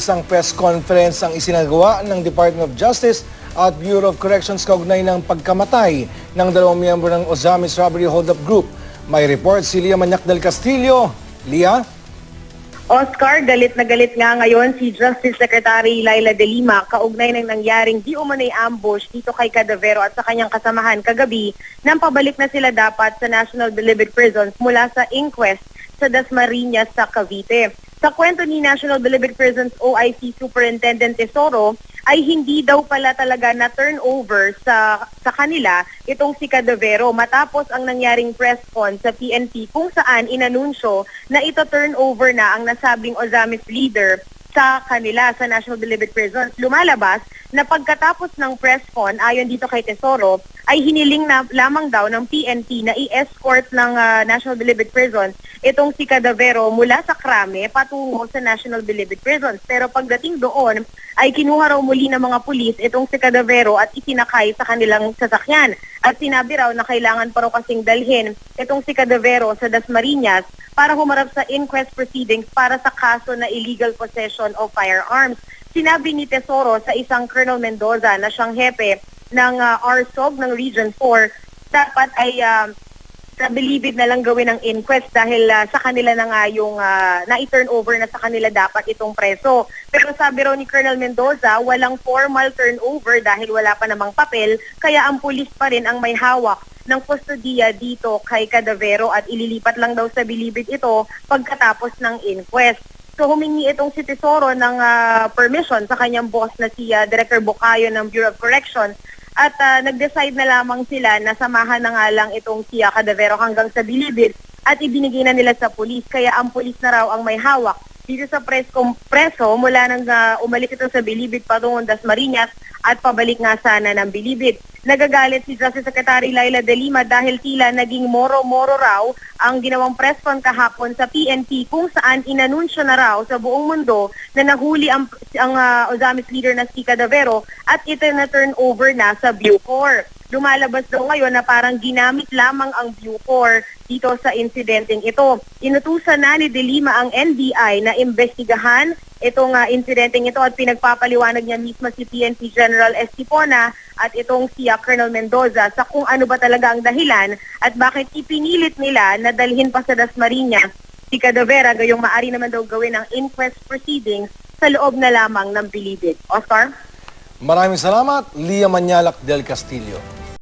isang press conference ang isinagawa ng Department of Justice at Bureau of Corrections kaugnay ng pagkamatay ng dalawang miyembro ng Ozamis Robbery Hold-Up Group. May report si Lia Manyak del Castillo. Lia? Oscar, galit na galit nga ngayon si Justice Secretary Laila De Lima kaugnay ng nangyaring di umano'y ambush dito kay Cadavero at sa kanyang kasamahan kagabi nang pabalik na sila dapat sa National Delivered Prisons mula sa inquest sa Dasmariñas sa Cavite. Sa kwento ni National Delivered Prisons OIC Superintendent Tesoro ay hindi daw pala talaga na turnover sa sa kanila itong si Cadavero matapos ang nangyaring press con sa PNP kung saan inanunsyo na ito turnover na ang nasabing Ozamis leader sa kanila sa National Delivered Prisons. Lumalabas na pagkatapos ng press con, ayon dito kay Tesoro, ay hiniling na lamang daw ng PNP na i-escort ng ah, National Delivered Prisons itong si Cadavero mula sa Krame patungo sa National Delivered Prisons. Pero pagdating doon, ay kinuha raw muli ng mga pulis itong si Cadavero at isinakay sa kanilang sasakyan. At sinabi raw na kailangan pa raw kasing dalhin itong si Cadavero sa Dasmariñas para humarap sa inquest proceedings para sa kaso na illegal possession of firearms. Sinabi ni Tesoro sa isang Colonel Mendoza na siyang hepe ng ah, RSOG ng Region 4, dapat ay ah, sa bilibid na lang gawin ng inquest dahil ah, sa kanila na nga yung ah, na-turn over na sa kanila dapat itong preso. Pero sabi raw ni Colonel Mendoza, walang formal turnover dahil wala pa namang papel, kaya ang pulis pa rin ang may hawak ng kustodiya dito kay Cadavero at ililipat lang daw sa bilibid ito pagkatapos ng inquest. So humingi itong si Tesoro ng ah, permission sa kanyang boss na si ah, Director Bocayo ng Bureau of Corrections at ah, nag-decide na lamang sila na samahan na nga lang itong si Cadavero hanggang sa bilibid at ibinigay na nila sa pulis. Kaya ang pulis na raw ang may hawak dito sa press preso mula nang ah, umalik ito sa bilibid patungong Dasmariñas at pabalik nga sana ng bilibid. Nagagalit si Justice Secretary Laila De Lima dahil tila naging moro-moro raw ang ginawang press con kahapon sa PNP kung saan inanunsyo na raw sa buong mundo na nahuli ang, ang ah, Ozamis leader na si Cadavero at ito na turn over na sa Bucor. Lumalabas daw ngayon na parang ginamit lamang ang Bucor dito sa insidenteng ito. Inutusan na ni De Lima ang NBI na imbestigahan itong uh, insidenteng ito at pinagpapaliwanag niya mismo si PNP General Estipona at itong si uh, Colonel Mendoza sa kung ano ba talaga ang dahilan at bakit ipinilit nila na dalhin pa sa Dasmariñas si Cadavera gayong maari naman daw gawin ang inquest proceedings sa loob na lamang ng bilibid. Oscar? Maraming salamat, Lia Manyalak del Castillo.